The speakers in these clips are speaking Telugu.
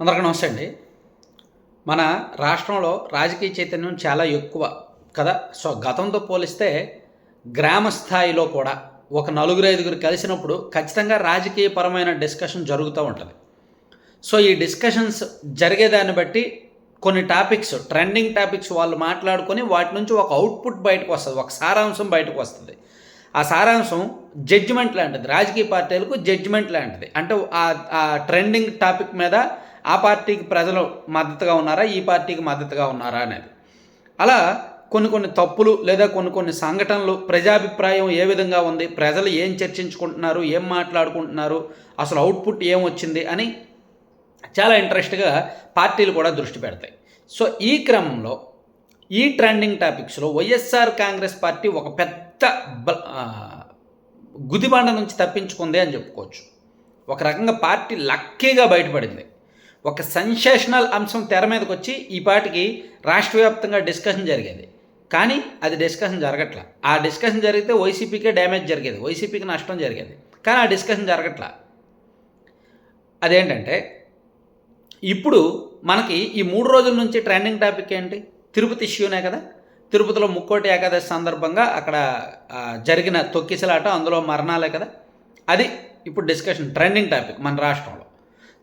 అందరికీ నమస్తే అండి. మన రాష్ట్రంలో రాజకీయ చైతన్యం చాలా ఎక్కువ కదా? సో గతంతో పోలిస్తే గ్రామ స్థాయిలో కూడా ఒక నలుగురు ఐదుగురు కలిసినప్పుడు ఖచ్చితంగా రాజకీయపరమైన డిస్కషన్ జరుగుతూ ఉంటుంది. సో ఈ డిస్కషన్స్ జరిగేదాన్ని బట్టి కొన్ని టాపిక్స్ ట్రెండింగ్ టాపిక్స్ వాళ్ళు మాట్లాడుకొని వాటి నుంచి ఒక అవుట్పుట్ బయటకు వస్తుంది ఒక సారాంశం బయటకు వస్తుంది. ఆ సారాంశం జడ్జిమెంట్ లాంటిది. రాజకీయ పార్టీలకు జడ్జిమెంట్ లాంటిది. అంటే ఆ- ఆ ట్రెండింగ్ టాపిక్ మీద ఆ పార్టీకి ప్రజలు మద్దతుగా ఉన్నారా? ఈ పార్టీకి మద్దతుగా ఉన్నారా? అనేది. అలా కొన్ని కొన్ని తప్పులు లేదా కొన్ని కొన్ని సంఘటనలు ప్రజాభిప్రాయం ఏ విధంగా ఉంది? ప్రజలు ఏం చర్చించుకుంటున్నారు? ఏం మాట్లాడుకుంటున్నారు? అసలు అవుట్పుట్ ఏం వచ్చింది? అని చాలా ఇంట్రెస్ట్గా పార్టీలు కూడా దృష్టి పెడతాయి. సో ఈ క్రమంలో ఈ ట్రెండింగ్ టాపిక్స్లో వైఎస్ఆర్ కాంగ్రెస్ పార్టీ ఒక పెద్ద గుదిబండ నుంచి తప్పించుకుంది అని చెప్పుకోవచ్చు. ఒక రకంగా పార్టీ లక్కీగా బయటపడింది. ఒక సెన్సేషనల్ అంశం తెర మీదకి వచ్చి ఈ పాటికి రాష్ట్ర వ్యాప్తంగా డిస్కషన్ జరిగేది. కానీ అది డిస్కషన్ జరగట్లా. ఆ డిస్కషన్ జరిగితే వైసీపీకే డ్యామేజ్ జరిగేది. వైసీపీకి నష్టం జరిగేది. కానీ ఆ డిస్కషన్ జరగట్లా. అదేంటంటే ఇప్పుడు మనకి ఈ మూడు రోజుల నుంచి ట్రెండింగ్ టాపిక్ ఏంటి? తిరుపతి ఇష్యూనే కదా? తిరుపతిలో ముక్కోటి ఏకాదశి సందర్భంగా అక్కడ జరిగిన తొక్కిసలాట అందులో మరణాలే కదా? అది ఇప్పుడు డిస్కషన్ ట్రెండింగ్ టాపిక్ మన రాష్ట్రంలో.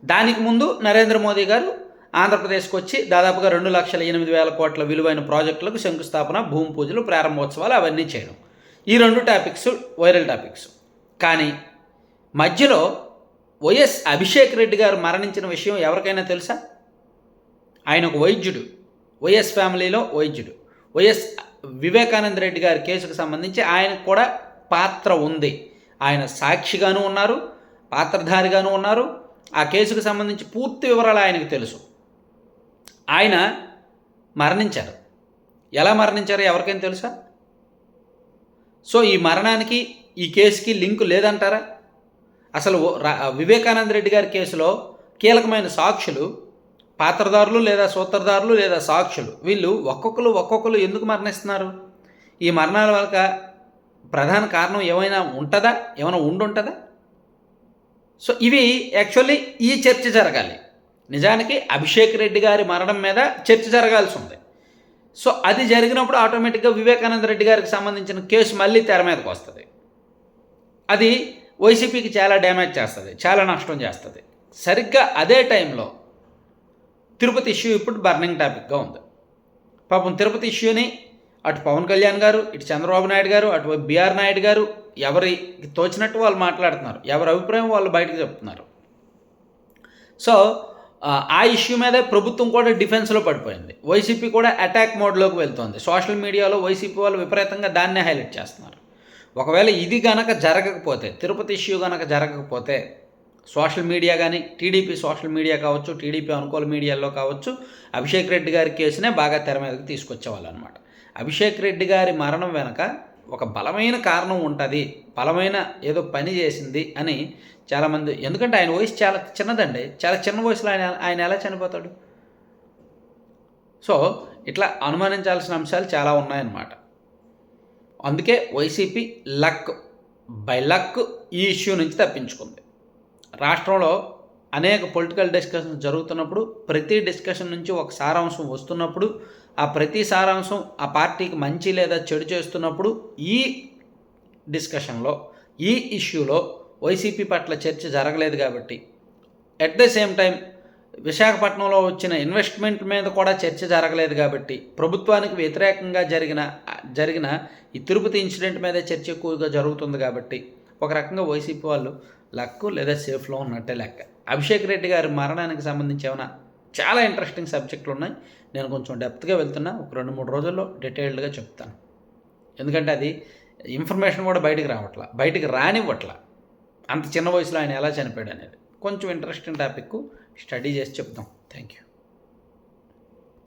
దానికి ముందు నరేంద్ర మోదీ గారు ఆంధ్రప్రదేశ్కి వచ్చి దాదాపుగా రెండు లక్షల ఎనిమిది వేల కోట్ల విలువైన ప్రాజెక్టులకు శంకుస్థాపన భూమి పూజలు ప్రారంభోత్సవాలు అవన్నీ చేయడం. ఈ రెండు టాపిక్స్ వైరల్ టాపిక్స్. కానీ మధ్యలో వైఎస్ అభిషేక్ రెడ్డి గారు మరణించిన విషయం ఎవరికైనా తెలుసా? ఆయన ఒక వైద్యుడు. వైఎస్ ఫ్యామిలీలో వైద్యుడు. వైఎస్ వివేకానంద రెడ్డి గారి కేసుకు సంబంధించి ఆయనకు కూడా పాత్ర ఉంది. ఆయన సాక్షిగాను ఉన్నారు పాత్రధారిగాను ఉన్నారు. ఆ కేసుకు సంబంధించి పూర్తి వివరాలు ఆయనకు తెలుసు. ఆయన మరణించారు. ఎలా మరణించారో ఎవరికైనా తెలుసా? సో ఈ మరణానికి ఈ కేసుకి లింకు లేదంటారా? అసలు వివేకానంద రెడ్డి గారి కేసులో కీలకమైన సాక్షులు పాత్రదారులు లేదా సూత్రధారులు లేదా సాక్షులు? వీళ్ళు ఒక్కొక్కరు ఒక్కొక్కరు ఎందుకు మరణిస్తున్నారు? ఈ మరణాల వల్ల ప్రధాన కారణం ఏమైనా ఉంటుందా? ఏమైనా ఉండుంటుందా? సో ఇవి యాక్చువల్లీ ఈ చర్చ జరగాలి. నిజానికి అభిషేక్ రెడ్డి గారి మరణం మీద చర్చ జరగాల్సి ఉంది. సో అది జరిగినప్పుడు ఆటోమేటిక్గా వివేకానంద రెడ్డి గారికి సంబంధించిన కేసు మళ్ళీ తెర మీదకి వస్తుంది. అది వైసీపీకి చాలా డ్యామేజ్ చేస్తుంది చాలా నష్టం చేస్తుంది. సరిగ్గా అదే టైంలో తిరుపతి ఇష్యూ ఇప్పుడు బర్నింగ్ టాపిక్గా ఉంది. పాపం తిరుపతి ఇష్యూని అటు పవన్ కళ్యాణ్ గారు ఇటు చంద్రబాబు నాయుడు గారు అటు బీఆర్ నాయుడు గారు ఎవరికి తోచినట్టు వాళ్ళు మాట్లాడుతున్నారు. ఎవరి అభిప్రాయం వాళ్ళు బయటకు చెప్తున్నారు. సో ఆ, ఇష్యూ మీదే ప్రభుత్వం కూడా డిఫెన్స్లో పడిపోయింది. వైసీపీ కూడా అటాక్ మోడ్లోకి వెళ్తోంది. సోషల్ మీడియాలో వైసీపీ వాళ్ళు విపరీతంగా దాన్నే హైలైట్ చేస్తున్నారు. ఒకవేళ ఇది గనక జరగకపోతే తిరుపతి ఇష్యూ గనక జరగకపోతే సోషల్ మీడియా కానీ టీడీపీ సోషల్ మీడియా కావచ్చు టీడీపీ అనుకూల మీడియాలో కావచ్చు అభిషేక్ రెడ్డి గారి కేసునే బాగా తెర మీదకి తీసుకొచ్చేవాళ్ళు అనమాట అభిషేక్ రెడ్డి గారి మరణం వెనక ఒక బలమైన కారణం ఉంటుంది బలమైన ఏదో పని చేసింది అని చాలామంది ఎందుకంటే ఆయన వయసు చాలా చిన్నదండి చాలా చిన్న వయసులో ఆయన ఆయన ఎలా చనిపోతాడు? సో ఇట్లా అనుమానించాల్సిన అంశాలు చాలా ఉన్నాయన్నమాట. అందుకే వైసీపీ లక్ బై లక్ ఈ ఇష్యూ నుంచి తప్పించుకుంది. రాష్ట్రంలో అనేక పొలిటికల్ డిస్కషన్స్ జరుగుతున్నప్పుడు ప్రతి డిస్కషన్ నుంచి ఒక సారాంశం వస్తున్నప్పుడు ఆ ప్రతి సారాంశం ఆ పార్టీకి మంచి లేదా చెడు చేస్తున్నప్పుడు ఈ డిస్కషన్లో ఈ ఇష్యూలో వైసీపీ పట్ల చర్చ జరగలేదు కాబట్టి ఎట్ ద సేమ్ టైం విశాఖపట్నంలో వచ్చిన ఇన్వెస్ట్మెంట్ మీద కూడా చర్చ జరగలేదు కాబట్టి ప్రభుత్వానికి వ్యతిరేకంగా జరిగిన జరిగిన ఈ తిరుపతి ఇన్సిడెంట్ మీద చర్చ ఎక్కువగా జరుగుతుంది కాబట్టి ఒక రకంగా వైసీపీ వాళ్ళు లక్కు లేదా సేఫ్లో ఉన్నట్టే లెక్క. అభిషేక్ రెడ్డి గారి మరణానికి సంబంధించి ఏమైనా చాలా ఇంట్రెస్టింగ్ సబ్జెక్టులు ఉన్నాయి. నేను కొంచెం డెప్త్గా వెళ్తున్నా. ఒక రెండు మూడు రోజుల్లో డీటెయిల్డ్గా చెప్తాను. ఎందుకంటే అది ఇన్ఫర్మేషన్ కూడా బయటికి రావట్లా. బయటికి రానివ్వట్లా. అంత చిన్న వయసులో ఆయన ఎలా చనిపోయాడు అనేది కొంచెం ఇంట్రెస్టింగ్ టాపిక్ స్టడీ చేసి చెప్తాం థ్యాంక్ యూ